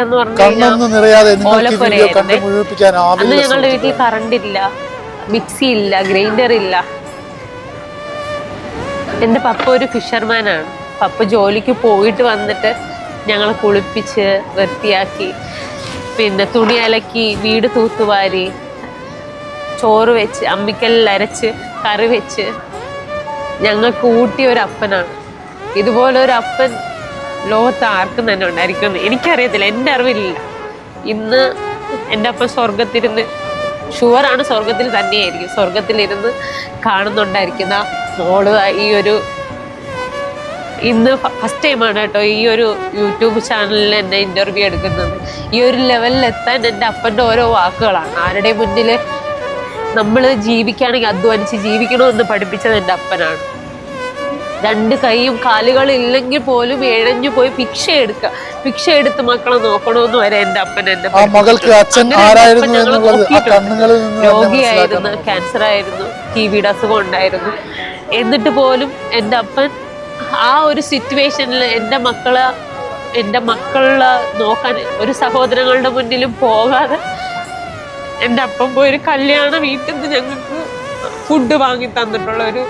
എന്ന് പറഞ്ഞു കണ്ണൊന്നും നിറയാതെ നിങ്ങൾക്ക് ഈ വീഡിയോ കണ്ട് അന്ന് ഞങ്ങളുടെ വീട്ടിൽ കറണ്ട് ഇല്ല മിക്സി ഇല്ല ഗ്രൈൻഡർ ഇല്ല. എന്റെ പപ്പ ഒരു ഫിഷർമാനാണ്. പപ്പ ജോലിക്ക് പോയിട്ട് വന്നിട്ട് ഞങ്ങളെ കുളിപ്പിച്ച് വൃത്തിയാക്കി പിന്നെ തുണി അലക്കി വീട് തൂത്തുവാരി ചോറ് വെച്ച് അമ്മിക്കല്ലിൽ അരച്ച് കറി വെച്ച് ഞങ്ങൾക്ക് ഊട്ടിയ ഒരു അപ്പനാണ്. ഇതുപോലെ ഒരു അപ്പൻ ലോകത്ത് ആർക്കും തന്നെ ഉണ്ടായിരിക്കും എനിക്കറിയത്തില്ല. എന്റെ അറിവില്ല ഇന്ന് എന്റെ അപ്പം സ്വർഗത്തിരുന്ന് ഷുവറാണ് സ്വർഗത്തിൽ തന്നെയായിരിക്കും. സ്വർഗത്തിലിരുന്ന് കാണുന്നുണ്ടായിരിക്കുന്ന മോൾ ഈ ഒരു ഇന്ന് ഫസ്റ്റ് ടൈമാണ് കേട്ടോ ഈ ഒരു യൂട്യൂബ് ചാനലിൽ എന്നെ ഇന്റർവ്യൂ എടുക്കുന്നത്. ഈ ഒരു ലെവലിൽ എത്താൻ എന്റെ അപ്പന്റെ ഓരോ വാക്കുകളാണ്. ആരുടെ മുന്നിൽ നമ്മൾ ജീവിക്കുകയാണെങ്കിൽ അധ്വാനിച്ച് ജീവിക്കണമെന്ന് പഠിപ്പിച്ചത് എന്റെ അപ്പനാണ്. രണ്ട് കൈയും കാലുകളും ഇല്ലെങ്കിൽ പോലും എഴഞ്ഞു പോയി ഭിക്ഷ എടുക്കുക ഭിക്ഷ എടുത്ത് മക്കളെ നോക്കണമെന്ന് വരെ എന്റെ അപ്പൻ എന്റെ മകൾക്ക് അച്ഛൻ രോഗിയായിരുന്നു ക്യാൻസർ ആയിരുന്നു ടി വിയുടെ അസുഖം ഉണ്ടായിരുന്നു. എന്നിട്ട് പോലും എന്റെ അപ്പൻ ആ ഒരു സിറ്റുവേഷനിൽ എന്റെ മക്കളെ എന്റെ മക്കളെ നോക്കാൻ ഒരു സഹോദരങ്ങളുടെ മുന്നിലും പോകാതെ എന്റെ അപ്പം പോയി ഒരു കല്യാണ വീട്ടിൽ നിന്ന് ഞങ്ങൾക്ക് ഫുഡ് വാങ്ങി തന്നിട്ടുള്ള ഒരു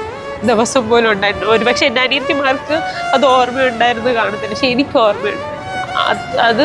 ദിവസം പോലും ഉണ്ടായിരുന്നു. ഒരു പക്ഷെ എന്റെ അനിയത്തിമാർക്ക് അത് ഓർമ്മയുണ്ടായിരുന്നു കാണത്തില്ല പക്ഷെ എനിക്ക് ഓർമ്മയുണ്ട്. അത്